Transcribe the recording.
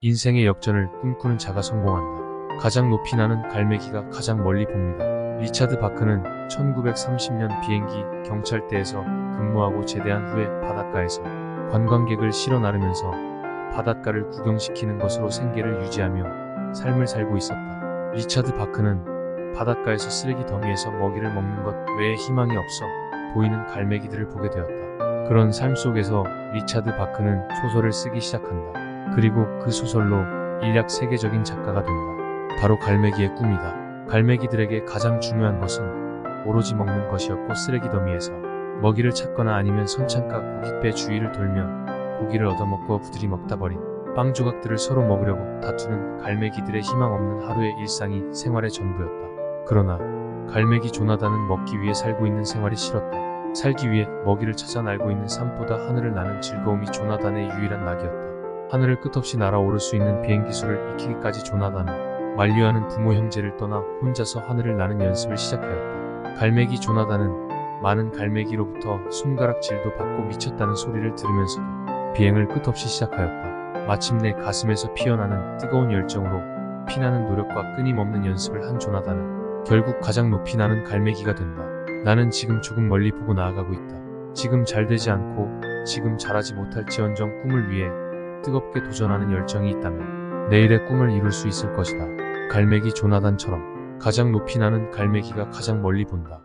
인생의 역전을 꿈꾸는 자가 성공한다. 가장 높이 나는 갈매기가 가장 멀리 봅니다. 리차드 바크는 1930년 비행기 경찰대에서 근무하고 제대한 후에 바닷가에서 관광객을 실어 나르면서 바닷가를 구경시키는 것으로 생계를 유지하며 삶을 살고 있었다. 리차드 바크는 바닷가에서 쓰레기 더미에서 먹이를 먹는 것 외에 희망이 없어 보이는 갈매기들을 보게 되었다. 그런 삶 속에서 리차드 바크는 소설을 쓰기 시작한다. 그리고 그 소설로 일약 세계적인 작가가 된다. 바로 갈매기의 꿈이다. 갈매기들에게 가장 중요한 것은 오로지 먹는 것이었고 쓰레기 더미에서 먹이를 찾거나 아니면 선창가 고깃배 주위를 돌며 고기를 얻어먹고 부들이 먹다 버린 빵 조각들을 서로 먹으려고 다투는 갈매기들의 희망 없는 하루의 일상이 생활의 전부였다. 그러나 갈매기 조나단은 먹기 위해 살고 있는 생활이 싫었다. 살기 위해 먹이를 찾아 날고 있는 삶보다 하늘을 나는 즐거움이 조나단의 유일한 낙이었다. 하늘을 끝없이 날아오를 수 있는 비행기술을 익히기까지 조나단은 만류하는 부모 형제를 떠나 혼자서 하늘을 나는 연습을 시작하였다. 갈매기 조나단은 많은 갈매기로부터 손가락질도 받고 미쳤다는 소리를 들으면서도 비행을 끝없이 시작하였다. 마침내 가슴에서 피어나는 뜨거운 열정으로 피나는 노력과 끊임없는 연습을 한 조나단은 결국 가장 높이 나는 갈매기가 된다. 나는 지금 조금 멀리 보고 나아가고 있다. 지금 잘 되지 않고 지금 잘하지 못할지언정 꿈을 위해 뜨겁게 도전하는 열정이 있다면 내일의 꿈을 이룰 수 있을 것이다. 갈매기 조나단처럼 가장 높이 나는 갈매기가 가장 멀리 본다.